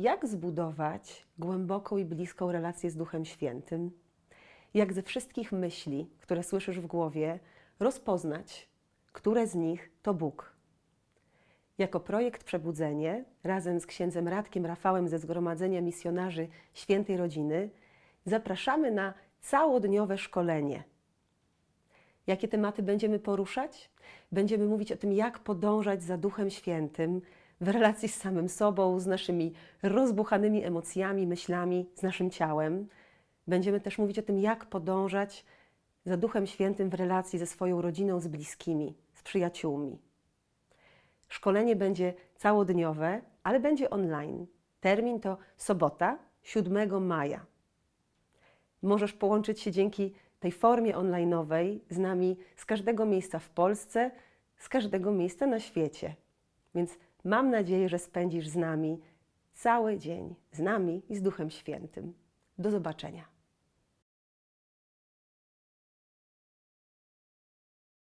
jak zbudować głęboką i bliską relację z Duchem Świętym, jak ze wszystkich myśli, które słyszysz w głowie, rozpoznać, które z nich to Bóg. Jako projekt Przebudzenie, razem z księdzem Radkiem Rafałem ze Zgromadzenia Misjonarzy Świętej Rodziny, zapraszamy na całodniowe szkolenie. Jakie tematy będziemy poruszać? Będziemy mówić o tym, jak podążać za Duchem Świętym w relacji z samym sobą, z naszymi rozbuchanymi emocjami, myślami, z naszym ciałem. Będziemy też mówić o tym, jak podążać za Duchem Świętym w relacji ze swoją rodziną, z bliskimi, z przyjaciółmi. Szkolenie będzie całodniowe, ale będzie online. Termin to sobota, 7 maja. Możesz połączyć się dzięki tej formie onlineowej z nami z każdego miejsca w Polsce, z każdego miejsca na świecie. Więc mam nadzieję, że spędzisz z nami cały dzień, z nami i z Duchem Świętym. Do zobaczenia.